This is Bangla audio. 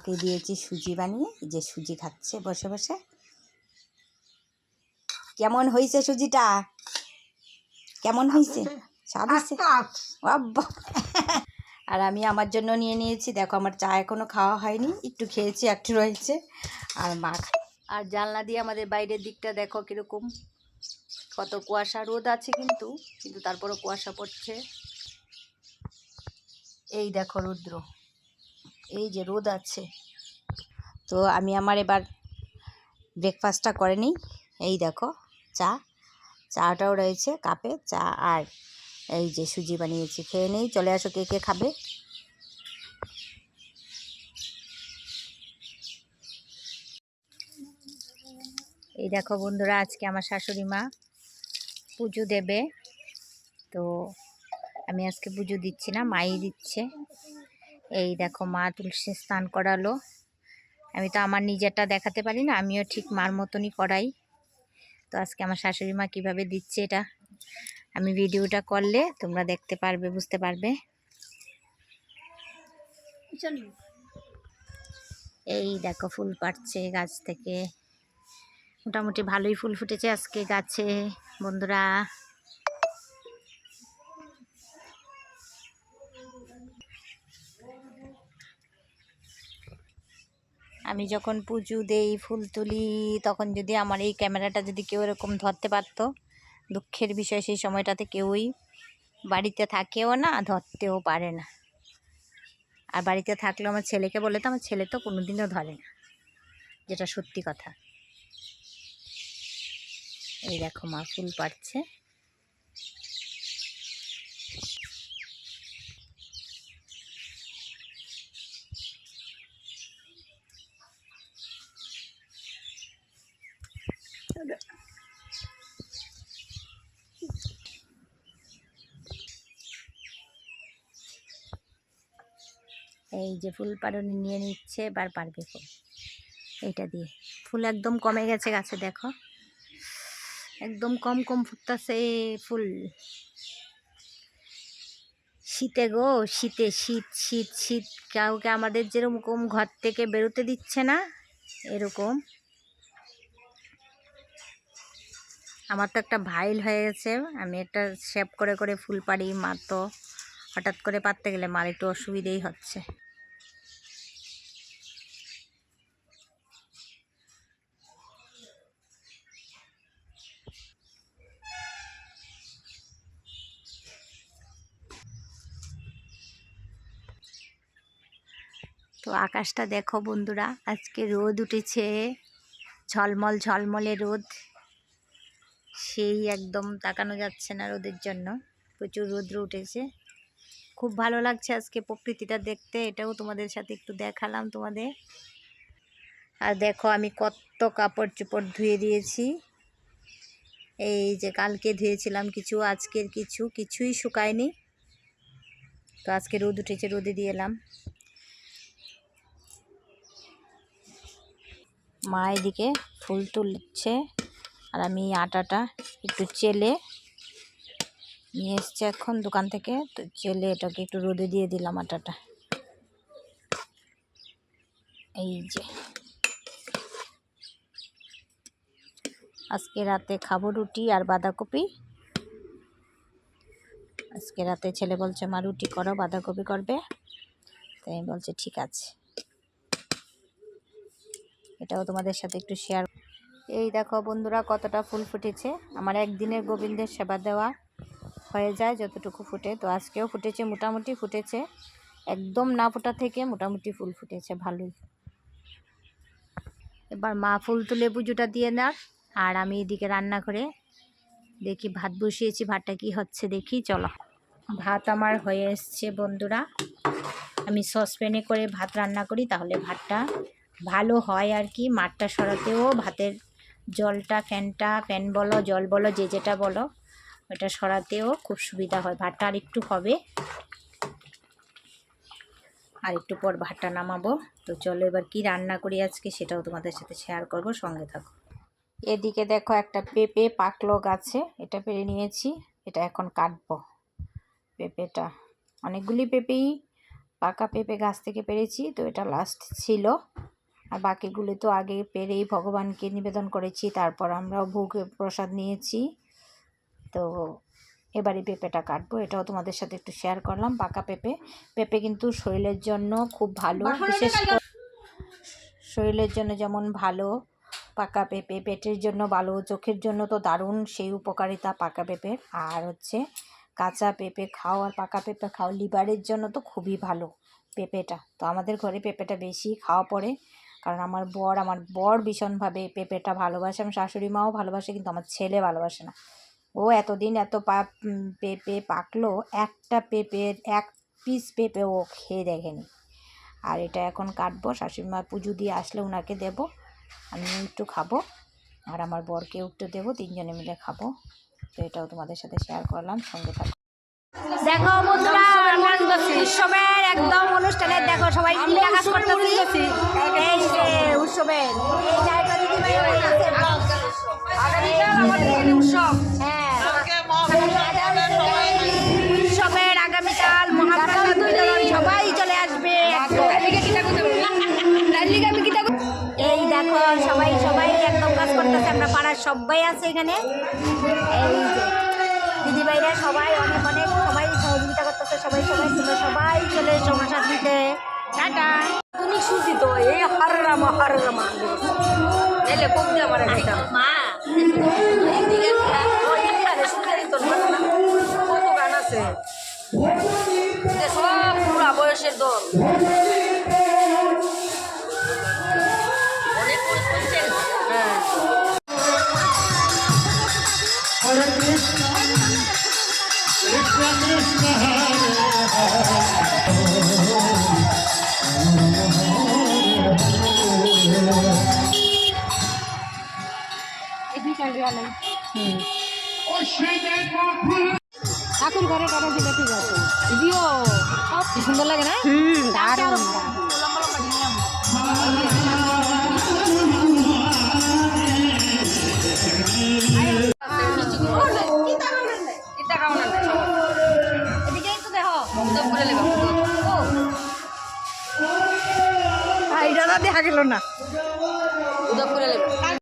মাকে দিয়েছি সুজি বানিয়ে যে সুজি খাচ্ছে বসে বসে। কেমন হয়েছে সুজিটা? কেমন হয়েছে স্বাদ আর আমি আমার জন্য নিয়ে নিয়েছি, দেখো আমার চা এখনও খাওয়া হয়নি, একটু খেয়েছি, একটু রয়েছে, আর মা আর জানলা দিয়ে আমাদের বাইরের দিকটা দেখো কীরকম। কত কুয়াশা, রোদ আছে কিন্তু কিন্তু তারপরও কুয়াশা পড়ছে। এই দেখো রুদ্র। এই যে রোদ আছে। তো আমি আমার এবার ব্রেকফাস্টটা করে নিই। এই দেখো, চা। চাটাও রয়েছে কাপে, চা আর এই যে সুজি বানিয়েছি, খেয়ে নেই। চলে আসো, কে কে খাবে? এই দেখো বন্ধুরা, আজকে আমার শাশুড়ি মা পুজো দেবে। তো আমি আজকে পুজো দিচ্ছি না, মাই দিচ্ছে। এই দেখো মা তুলসী স্নান করালো। আমি তো আমার নিজেরটা দেখাতে পারি না, আমিও ঠিক মার মতনই করাই। তো আজকে আমার শাশুড়ি মা কীভাবে দিচ্ছে এটা আমি ভিডিওটা করলে তোমরা দেখতে পারবে, বুঝতে পারবে। এই দেখো ফুল পাড়ছে গাছ থেকে। মোটামুটি ভালোই ফুল ফুটেছে আজকে গাছে, বন্ধুরা। আমি যখন পুজো দেই, ফুল তুলি, তখন যদি আমার এই ক্যামেরাটা যদি কেউ এরকম ধরতে পারতো, দুঃখের বিষয় সেই সময়টাতে কেউই বাড়িতে থাকেও না, ধরতেও পারে না। আর বাড়িতে থাকলেও আমার ছেলেকে বলে তো, আমার ছেলে তো কোনোদিনও ধরে না, যেটা সত্যি কথা। এই দেখো মা ফুল পাড়ছে। এই যে ফুল পাড়নি নিয়ে নিচ্ছে, এবার পারবে ফুল। এইটা দিয়ে। ফুল একদম কমে গেছে গাছে, দেখো। একদম কম কম ফুটতেছে ফুল। শীতে গো, শীতে শীত শীত শীত। কাউকে আমাদের যেরকম ঘর থেকে বেরোতে দিচ্ছে না, এরকম। আমার তো একটা ভাইল হয়ে গেছে। আমি একটা শেপ করে করে ফুল পাড়ি, মা তো হঠাৎ করে পারতে গেলে মার একটু অসুবিধেই হচ্ছে। তো আকাশটা দেখো বন্ধুরা, আজকে রোদ উঠেছে। ঝলমল, ঝলমলে রোদ। সেই একদম তাকানো যাচ্ছে না রোদের জন্য। প্রচুর রৌদ্র উঠেছে। খুব ভালো লাগছে আজকে প্রকৃতিটা দেখতে। এটাও তোমাদের সাথে একটু দেখালাম তোমাদের। আর দেখো আমি কত কাপড় চোপড় ধুয়ে দিয়েছি। এই যে কালকে ধুয়েছিলাম কিছু, আজকের কিছু, কিছুই শুকায়নি। তো আজকে রোদ উঠেছে, রোদে দিয়ে এলাম। মা এদিকে ফুল তুলছে। আর আমি আটাটা একটু চেলে নিয়ে এসছে এখন দোকান থেকে। তো চেলে এটাকে একটু রোদে দিয়ে দিলাম আটাটা। এই যে। আজকে রাতে খাব রুটি আর বাঁধাকপি। আজকে রাতে ছেলে বলছে, মা, রুটি করো, বাঁধাকপি করবে? তাই আমি বলছে, ঠিক আছে। এটাও তোমাদের সাথে একটু শেয়ার এই দেখো বন্ধুরা, কতটা ফুল ফুটেছে। আমার একদিনের গোবিন্দের সেবা দেওয়া হয়ে যায় যতটুকু ফুটে। তো আজকেও ফুটেছে, মোটামুটি ফুটেছে। একদম না ফোটা থেকে মোটামুটি ফুল ফুটেছে, ভালোই। এবার মা ফুল তুলে পুজোটা দিয়ে না আর আমি এদিকে রান্না করে দেখি ভাত বসিয়েছি, ভাতটা কি হচ্ছে দেখি, চলো। ভাত আমার হয়ে এসছে বন্ধুরা। আমি সসপ্যানে করে ভাত রান্না করি, তাহলে ভাতটা ভালো হয় আর কি, মাঠটা সরাতেও ভাতের জলটা, ফ্যানটা, ফ্যান বলো, জল বলো, যে যেটা বলো, ওটা সরাতেও খুব সুবিধা হয়। ভাতটা আর একটু হবে। আর একটু পর ভাতটা নামাবো। তো চলো এবার কি রান্না করি আজকে সেটাও তোমাদের সাথে শেয়ার করব, সঙ্গে থাকো। এদিকে দেখো একটা পেঁপে পাকলো গাছে, এটা পেরে নিয়েছি, এটা এখন কাটবো পেঁপেটা। অনেকগুলি পেঁপেই পাকা পেঁপে গাছ থেকে পেরেছি, তো এটা লাস্ট ছিল। আর বাকিগুলো তো আগে পেরেই ভগবানকে নিবেদন করেছি তারপর আমরাও ভোগ প্রসাদ নিয়েছি। তো এবারে পেঁপেটা কাটবো এটাও তোমাদের সাথে একটু শেয়ার করলাম। পাকা পেঁপে পেঁপে কিন্তু শরীরের জন্য খুব ভালো বিশেষ করে শরীরের জন্য যেমন ভালো পাকা পেঁপে পেটের জন্য ভালো চোখের জন্য তো দারুণ সেই উপকারিতা পাকা পেঁপের আর হচ্ছে কাঁচা পেঁপে খাও আর পাকা পেঁপে খাও লিভারের জন্য তো খুবই ভালো পেঁপেটা। তো আমাদের ঘরে পেঁপেটা বেশি খাওয়া পড়ে। কারণ আমার বর আমার বর ভীষণভাবে পেঁপেটা ভালোবাসে। আমার শাশুড়ি মাও ভালোবাসে, কিন্তু আমার ছেলে ভালোবাসে না। ও এতদিন এত পা পেঁপে পাকলো, একটা পেঁপের, এক পিস পেঁপে ও খেয়ে দেখেনি। আর এটা এখন কাটবো, শাশুড়ি মা পুজো দিয়ে আসলে ওনাকে দেবো। আমি একটু খাব, আর আমার বরকেও একটু দেবো, তিনজনে মিলে খাব। তো এটাও তোমাদের সাথে শেয়ার করলাম, সঙ্গে থাকো। দেখো উৎসবের একদম দেখো সবাই উৎসবের এই হয়ে গেছে। উৎসব। হ্যাঁ। উৎসবের আগামীকাল সবাই চলে আসবে। এই দেখো সবাই সবাই একদম কাজ করতেছে। আমরা পাড়ার সবাই আছে এখানে। এই দিদিভাইরা সবাই অনেক অনেক সবাই সহযোগিতা করতেছে। সবাই সবাই সবাই চলে প্রসাদ দিতে টাটা। এলে কোক দিয়ে আমার ঠাকুর ঘরে টাকা দিলে ঠিক আছে দিও। কি সুন্দর লাগে না? দারুণ। দেখো গেল না।